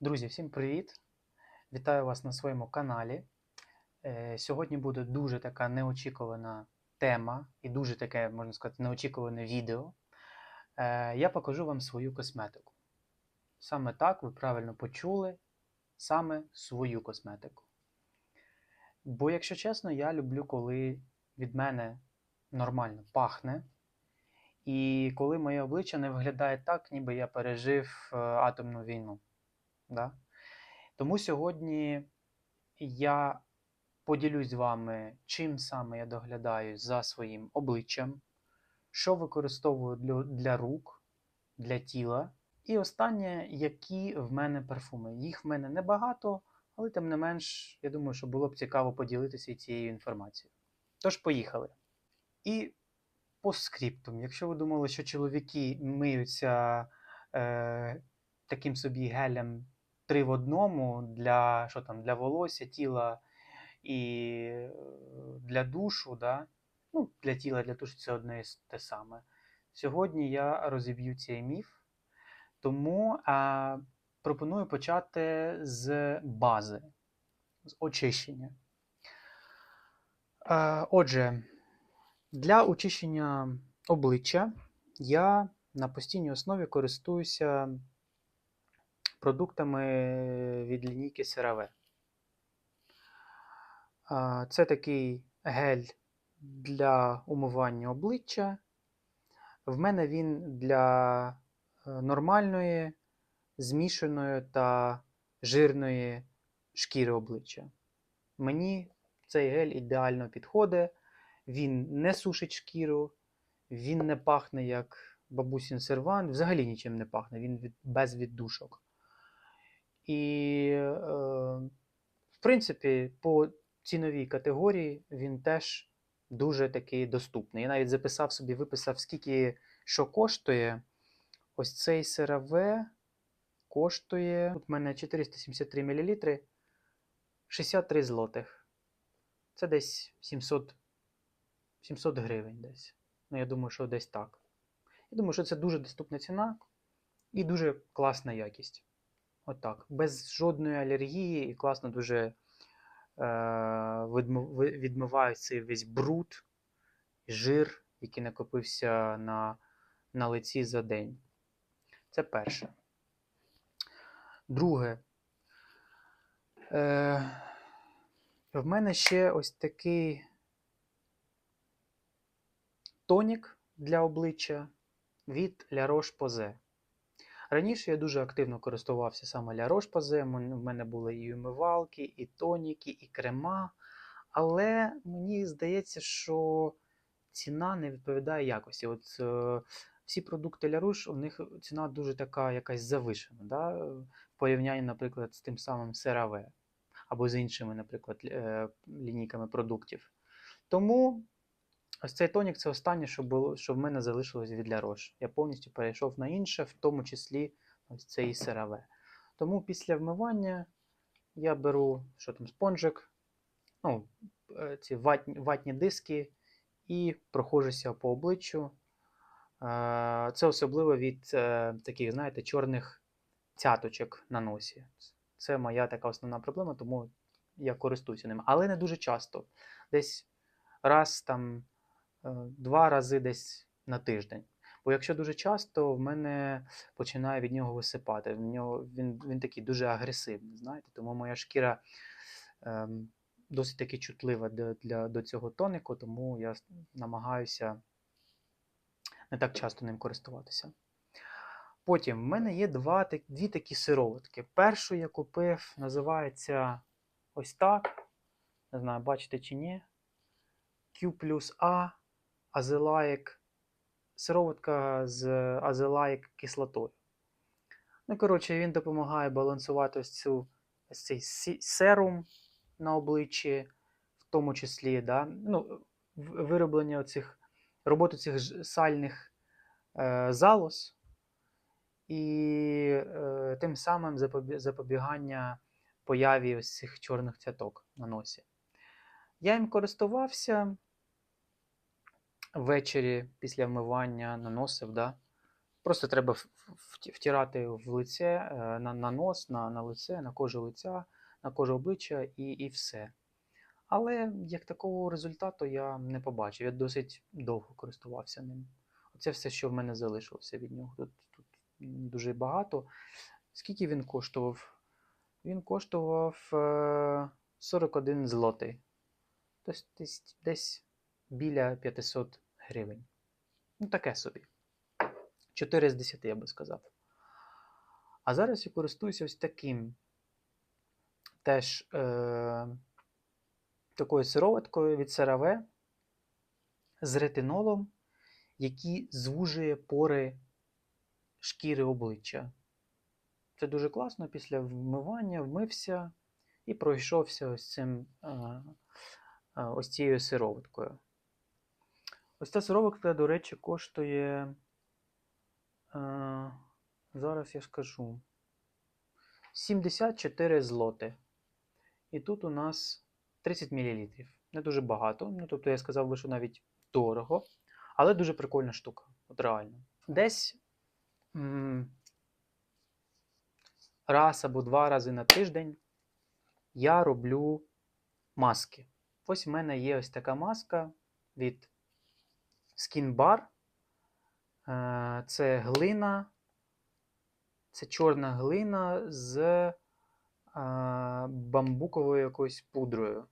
Друзі, всім привіт! Вітаю вас на своєму каналі. Е, Сьогодні буде дуже така неочікувана тема і дуже таке, можна сказати, неочікуване відео. Е, Я покажу вам свою косметику. Саме так ви правильно почули, саме свою косметику. Бо, якщо чесно, я люблю, коли від мене нормально пахне. І коли моє обличчя не виглядає так, ніби я пережив е, атомну війну. Да? Тому сьогодні я поділюсь з вами, чим саме я доглядаю за своїм обличчям, що використовую для, для рук, для тіла. І останнє, які в мене парфуми. Їх в мене небагато, але тим не менш, я думаю, що було б цікаво поділитися цією інформацією. Тож, поїхали. І по скриптум, якщо ви думали, що чоловіки миються е, таким собі гелем три в одному для що там, для волосся, тіла і е, для душу, да? ну, для тіла, для душу це одне і те саме. Сьогодні я розіб'ю цей міф, тому а, пропоную почати з бази, з очищення. Е, Отже, для очищення обличчя я на постійній основі користуюся продуктами від лінійки CeraVe. Це такий гель для умивання обличчя. В мене він для е, нормальної, змішаної та жирної шкіри обличчя. Мені цей гель ідеально підходить. Він не сушить шкіру, він не пахне як бабусін сервант, взагалі нічим не пахне, він без віддушок. І, е, в принципі, по ціновій категорії він теж дуже такий доступний. Я навіть записав собі, виписав, скільки що коштує. Ось цей CeraVe коштує. Тут в мене 473 мл, 63 злотих. Це десь 700, 700 гривень десь. Ну, я думаю, що десь так. Я думаю, що це дуже доступна ціна і дуже класна якість. Отак. Без жодної алергії і класно дуже е, ви- цей весь бруд, жир, який накопився на, на лиці за день. Це перше. Друге. Е, в мене ще ось такий тонік для обличчя від La Roche-Posay. Раніше я дуже активно користувався саме La Roche-Posay. Мен- мене були і умивалки, і тоніки, і крема. Але мені здається, що ціна не відповідає якості. От е, всі продукти La Roche, у них ціна дуже така якась завишена. Да? В порівнянні, наприклад, з тим самим CeraVe або з іншими, наприклад, е, лінійками продуктів. Тому ось цей тонік це останнє, що було, що в мене залишилось від La Roche. Я повністю перейшов на інше, в тому числі ось цей CeraVe. Тому після вмивання я беру що там, спонжик, ну, е, ці ватні, ватні диски і проходжуся по обличчю. Е, Це особливо від е, таких, знаєте, чорних цяточок на носі. Це моя така основна проблема, тому я користуюся ним. Але не дуже часто. Десь раз там, два рази десь на тиждень. Бо якщо дуже часто, в мене починає від нього висипати. В нього, він, він такий дуже агресивний, знаєте, тому моя шкіра ем, досить таки чутлива для, для, до цього тонику, тому я намагаюся не так часто ним користуватися. Потім в мене є два, дві такі сироватки. Першу я купив, називається ось так. Не знаю, бачите чи ні. Q плюс А азелаїк. Сироватка з азелаїк кислотою. Ну, коротше, він допомагає балансувати ось, цю, ось цей серум на обличчі, в тому числі, да? ну, вироблення цих, роботу цих сальних е, залоз і е, тим самим запобігання появі ось цих чорних цяток на носі. Я їм користувався ввечері після вмивання, наносив, да? Просто треба втирати в лице, е, на, на нос, на, на лице, на кожу лиця, на кожу обличчя і, і все. Але як такого результату я не побачив. Я досить довго користувався ним. Оце все, що в мене залишилося від нього. Тут, тут дуже багато. Скільки він коштував? Він коштував е, 41 злотий. Тобто десь біля 500 гривень. Ну, таке собі. 4 з 10, я би сказав. А зараз я користуюся ось таким. Теж е, такою сироваткою від CeraVe з ретинолом, який звужує пори шкіри обличчя. Це дуже класно. Після вмивання вмився і пройшовся ось цим е, е, ось цією сироваткою. Ось ця сироватка, до речі, коштує. Е, зараз я скажу. 74 злоти. І тут у нас 30 мл. Не дуже багато. Ну, тобто я сказав би, що навіть дорого. Але дуже прикольна штука. От реально. Десь м, раз або два рази на тиждень я роблю маски. Ось в мене є ось така маска від Bar. Е, Це глина, це чорна глина з е, бамбуковою якоюсь пудрою.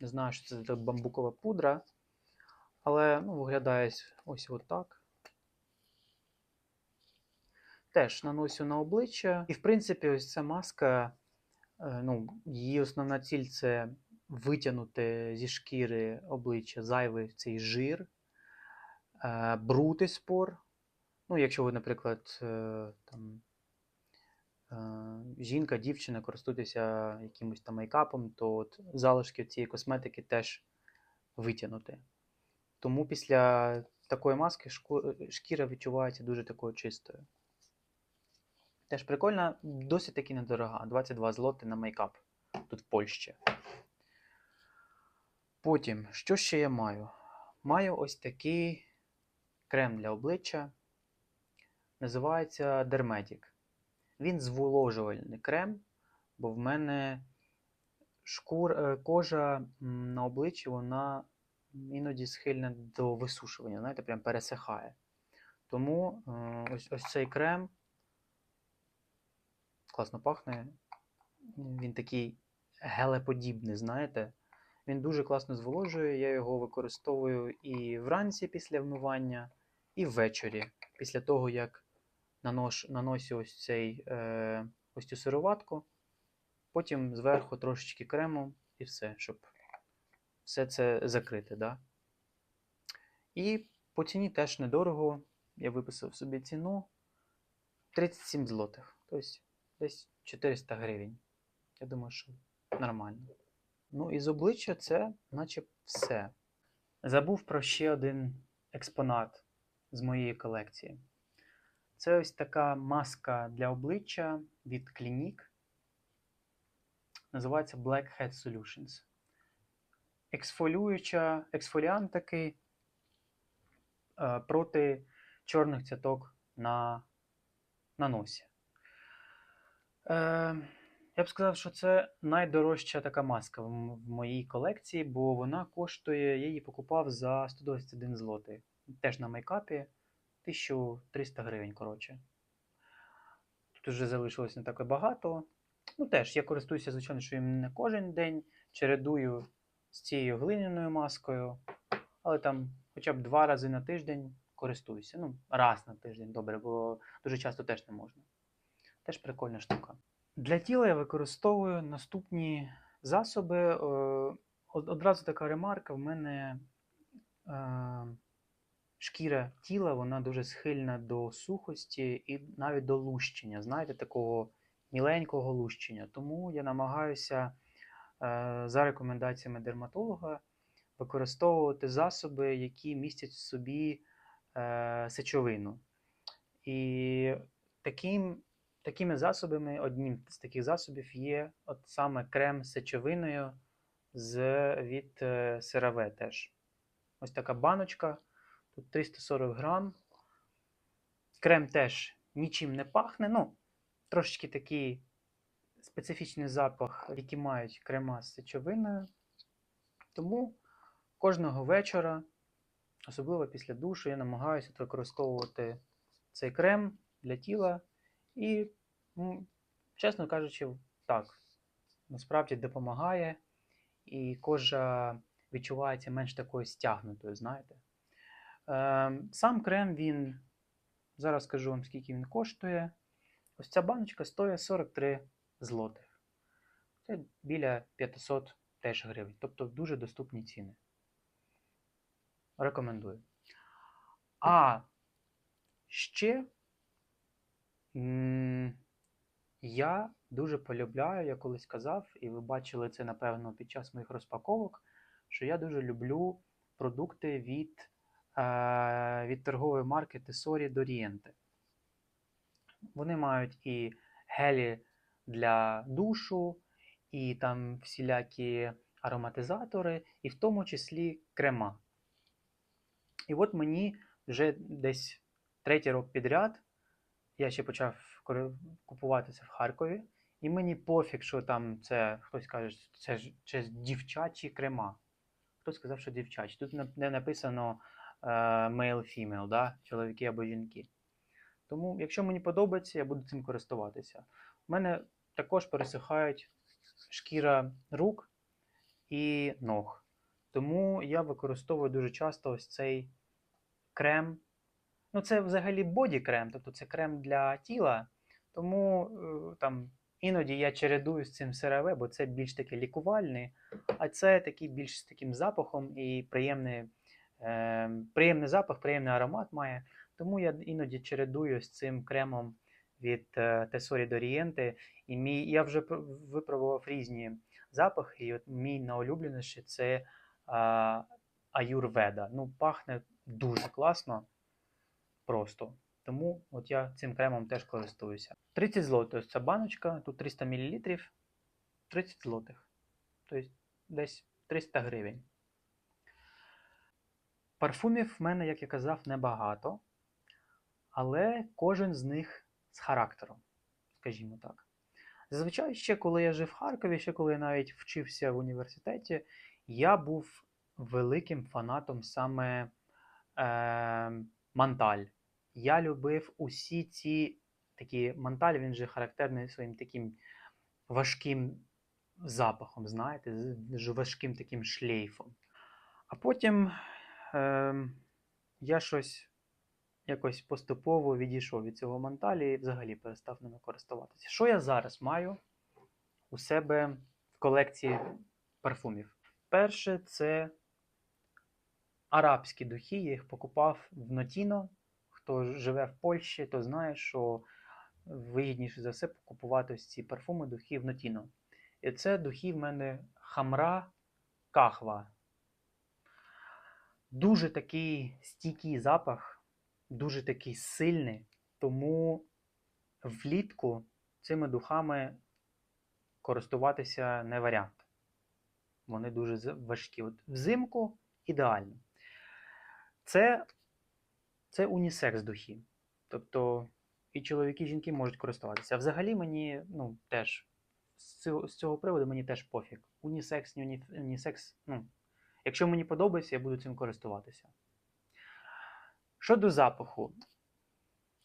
Не знаю, що це за бамбукова пудра, але ну, виглядає ось отак. Теж наносю на обличчя. І, в принципі, ось ця маска, е, ну, її основна ціль це витягнути зі шкіри обличчя зайвий цей жир, е, бруд із пор. Ну, якщо ви, наприклад, е, там, е, жінка, дівчина користуєтеся якимось там мейкапом, то от залишки цієї косметики теж витягнути. Тому після такої маски шкіра відчувається дуже такою чистою. Теж прикольна, досить таки недорога. 22 злоти на мейкап тут в Польщі. Потім, що ще я маю? Маю ось такий крем для обличчя. Називається Dermatic. Він зволожувальний крем, бо в мене шкур, е, кожа на обличчі вона іноді схильна до висушування, знаєте, прям пересихає. Тому е, ось, ось цей крем класно пахне. Він такий гелеподібний, знаєте. Він дуже класно зволожує. Я його використовую і вранці після вмивання, і ввечері, після того, як нанош, наносю ось, цей, е, ось цю сироватку. Потім зверху трошечки крему і все, щоб все це закрити. Да? І по ціні теж недорого. Я виписав собі ціну 37 злотих. Тобто десь 400 гривень. Я думаю, що нормально. Ну і з обличчя це наче все. Забув про ще один експонат з моєї колекції. Це ось така маска для обличчя від Clinique. Називається Black Hat Solutions. Ексфолююча, ексфоліант такий е, проти чорних цяток на, на носі. Е, я б сказав, що це найдорожча така маска в, в моїй колекції, бо вона коштує, я її покупав за 121 злотий. Теж на мейкапі 1300 гривень, коротше. Тут вже залишилось не так і багато. Ну, теж я користуюся, звичайно, що їм не кожен день. Чередую з цією глиняною маскою, але там хоча б два рази на тиждень користуюся. Ну, раз на тиждень, добре, бо дуже часто теж не можна. Теж прикольна штука. Для тіла я використовую наступні засоби. Е, Одразу така ремарка: в мене е, шкіра тіла вона дуже схильна до сухості і навіть до лущення. Знаєте, такого міленького лущення. Тому я намагаюся е, за рекомендаціями дерматолога використовувати засоби, які містять в собі е, сечовину. І таким, такими засобами, одним з таких засобів є от саме крем з сечовиною з, від е, CeraVe теж. Ось така баночка, тут 340 грам. Крем теж нічим не пахне. Ну, трошечки такий специфічний запах, який мають крема з сечовиною. Тому кожного вечора, особливо після душу, я намагаюся використовувати цей крем для тіла. І, ну, чесно кажучи, так, насправді допомагає, і кожа відчувається менш такою стягнутою, знаєте. Е, сам крем він, зараз скажу вам, скільки він коштує. Ось ця баночка стоїть 43 злотих. Це біля 500 теж гривень. Тобто дуже доступні ціни. Рекомендую. А ще я дуже полюбляю, я колись казав, і ви бачили це, напевно, під час моїх розпаковок, що я дуже люблю продукти від, від торгової марки Tesori Doriente. Вони мають і гелі для душу, і там всілякі ароматизатори, і в тому числі крема. І от мені вже десь третій рок підряд я ще почав кори- купувати це в Харкові, і мені пофіг, що там це хтось каже, це ж це дівчачі крема. Хтось сказав, що дівчачі. Тут не написано е, male-female, да? чоловіки або жінки. Тому, якщо мені подобається, я буду цим користуватися. У мене також пересихають шкіра рук і ног. Тому я використовую дуже часто ось цей крем. Ну, це взагалі боді-крем, тобто це крем для тіла. Тому е, там іноді я чередую з цим CeraVe, бо це більш таке лікувальний, а це такий більш з таким запахом і приємний, е, приємний запах, приємний аромат має. Тому я іноді чередую з цим кремом від Tesori Doriente. І мій, я вже випробував різні запахи, і от мій найулюбленіший це а, Аюрведа. Ну, пахне дуже класно. Просто. Тому от я цим кремом теж користуюся. 30 злотих ця баночка, тут 300 мл, 30 злотих. Тобто десь 300 гривень. Парфумів в мене, як я казав, небагато, але кожен з них з характером, скажімо так. Зазвичай, ще коли я жив в Харкові, ще коли я навіть вчився в університеті, я був великим фанатом саме е, Манталь. Я любив усі ці такі Манталь, він же характерний своїм таким важким запахом, знаєте, важким таким шлейфом. А потім е, я щось якось поступово відійшов від цього Манталі і взагалі перестав ними користуватися. Що я зараз маю у себе в колекції парфумів? Перше, це арабські духи. Я їх покупав в Нотіно. Хто живе в Польщі, то знає, що вигідніше за все купувати ось ці парфуми духи в Нотіно. І це духи в мене хамра кахва. Дуже такий стійкий запах, дуже такий сильний, тому влітку цими духами користуватися не варіант. Вони дуже важкі. От взимку ідеально. Це, це унісекс духи. Тобто і чоловіки, і жінки можуть користуватися. А взагалі мені ну, теж з цього, з цього приводу мені теж пофіг. Унісекс, не унісекс. Ну, якщо мені подобається, я буду цим користуватися. Щодо запаху.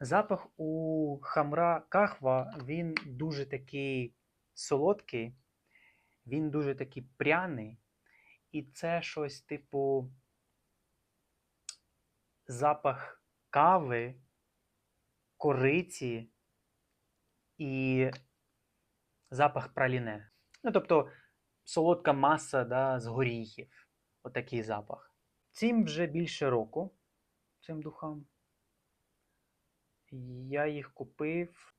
Запах у хамра кахва, він дуже такий солодкий, він дуже такий пряний. І це щось типу запах кави, кориці і запах праліне. Ну, тобто солодка маса да, з горіхів. Отакий запах. Цим вже більше року, цим духам. Я їх купив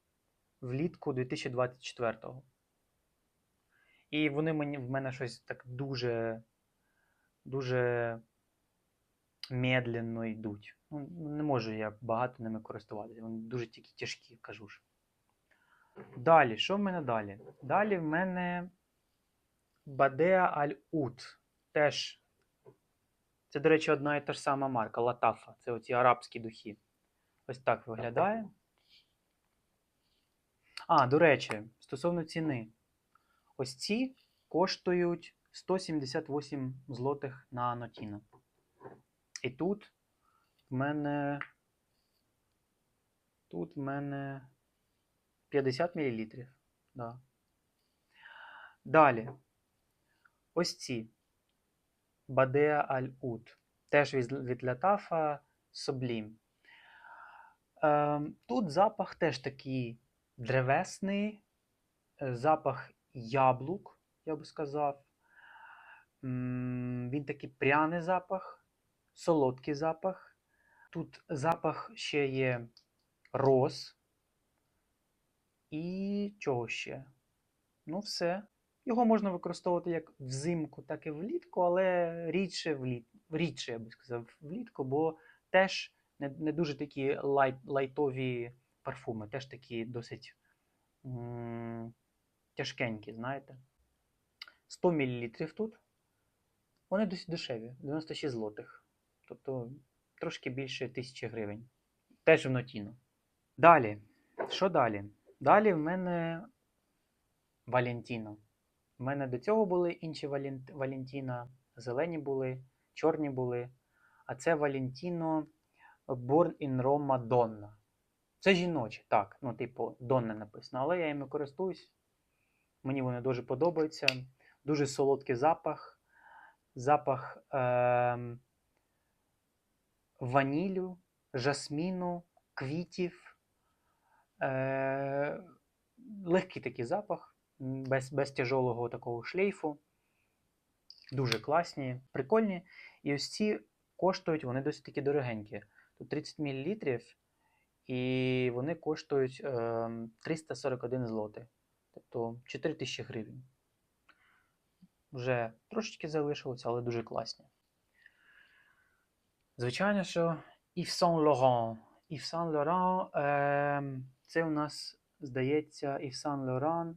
влітку 2024-го. І вони мені, в мене щось так дуже, дуже медленно йдуть. Ну, не можу я багато ними користуватися. Вони дуже тільки тяжкі, кажу ж. Далі, що в мене далі? Далі в мене Al Ud. Теж. Це, до речі, одна і та ж сама марка Латафа. Це оці арабські духи. Ось так виглядає. А, до речі, стосовно ціни. Ось ці коштують 178 злотих на Нотіно. І тут в мене. Тут в мене 50 мл. Да. Далі. Ось ці. Бадеа Аль Ут. Теж від, Латафа Sublime. Ем, тут запах теж такий древесний, е, запах яблук, я би сказав. Він такий пряний запах, солодкий запах. Тут запах ще є роз. І чого ще? Ну, все. Його можна використовувати як взимку, так і влітку, але рідше, вліт... рідше я би сказав, влітку, бо теж не, не дуже такі лайт, лайтові парфуми, теж такі досить м- тяжкенькі, знаєте. 100 мл тут. Вони досить дешеві, 96 злотих. Тобто трошки більше 1000 гривень. Теж в нотіно. Далі. Що далі? Далі в мене Валентіно. У мене до цього були інші Валент... Валентіна, зелені були, чорні були. А це Валентіно Born in Roma Donna. Це жіночі, так, ну, типу, Донна написано, але я іми користуюсь. Мені вони дуже подобаються. Дуже солодкий запах. Запах е- ванілю, жасміну, квітів. Е- легкий такий запах, без, без тяжолого такого шлейфу. Дуже класні, прикольні. І ось ці коштують, вони досить таки дорогенькі. Тут 30 мл, і вони коштують е, 341 злотий. Тобто 4 тисячі гривень. Вже трошечки залишилося, але дуже класні. Звичайно, що Yves Saint Laurent. Yves Saint Laurent е, це у нас, здається, Yves Saint Laurent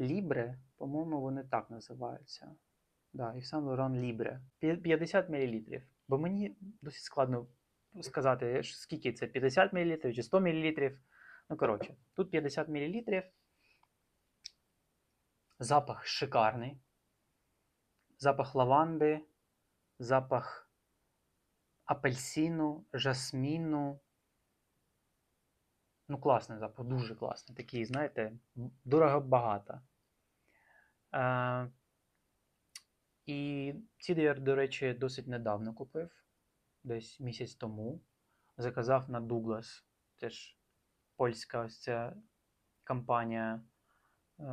Libre, по-моєму, вони так називаються. Да, Saint Laurent Libre. П'я- 50 мл. Бо мені досить складно сказати, скільки це 50 мл чи 100 мл. Ну, коротше, тут 50 мл. Запах шикарний. Запах лаванди, запах апельсину, жасміну. Ну, класний запах, дуже класний. Такий, знаєте, дорого багато. Е, і ці я, до речі, досить недавно купив, десь місяць тому. Заказав на Douglas. Теж польська ось ця компанія, е,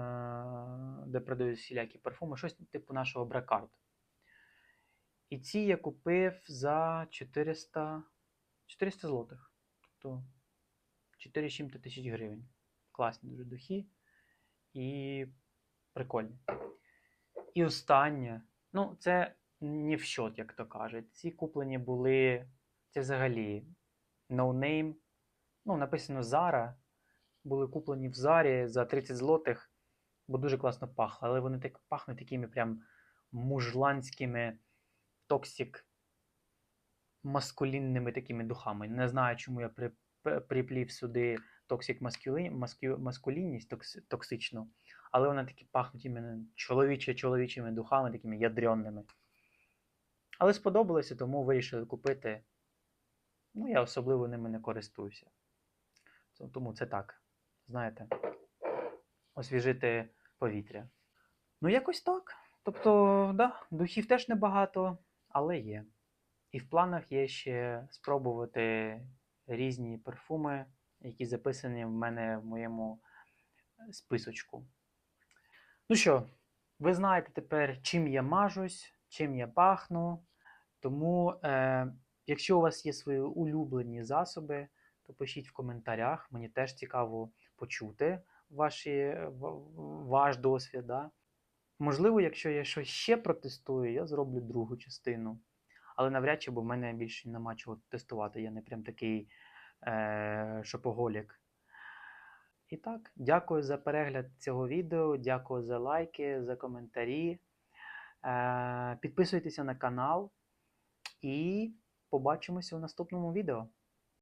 де продають всілякі парфуми, щось типу нашого Бракард. І ці я купив за 400, 400 злотих. Тобто 4 чим-то тисяч гривень. Класні дуже духи. І прикольні. І останнє. Ну, це не в счет, як то кажуть. Ці куплені були. Це взагалі no name. Ну, написано Zara. Були куплені в Зарі за 30 злотих, бо дуже класно пахли. Але вони так пахнуть такими прям мужланськими токсик маскулінними такими духами. Не знаю, чому я при- приплів сюди токсик маскулінність токс, токсичну, але вони такі пахнуть іменно чоловічі, чоловічими духами, такими ядренними. Але сподобалося, тому вирішили купити. Ну, я особливо ними не користуюся. Тому це так, знаєте, освіжити повітря. Ну, якось так. Тобто, да, духів теж небагато, але є. І в планах є ще спробувати різні парфуми, які записані в мене в моєму списочку. Ну що, ви знаєте тепер, чим я мажусь, чим я пахну. Тому, е, якщо у вас є свої улюблені засоби, то пишіть в коментарях. Мені теж цікаво почути ваші, ваш досвід. Да? Можливо, якщо я щось ще протестую, я зроблю другу частину. Але навряд чи, бо в мене більше нема чого тестувати. Я не прям такий е, шопоголік. І так, дякую за перегляд цього відео, дякую за лайки, за коментарі. Е, підписуйтеся на канал і побачимося у наступному відео.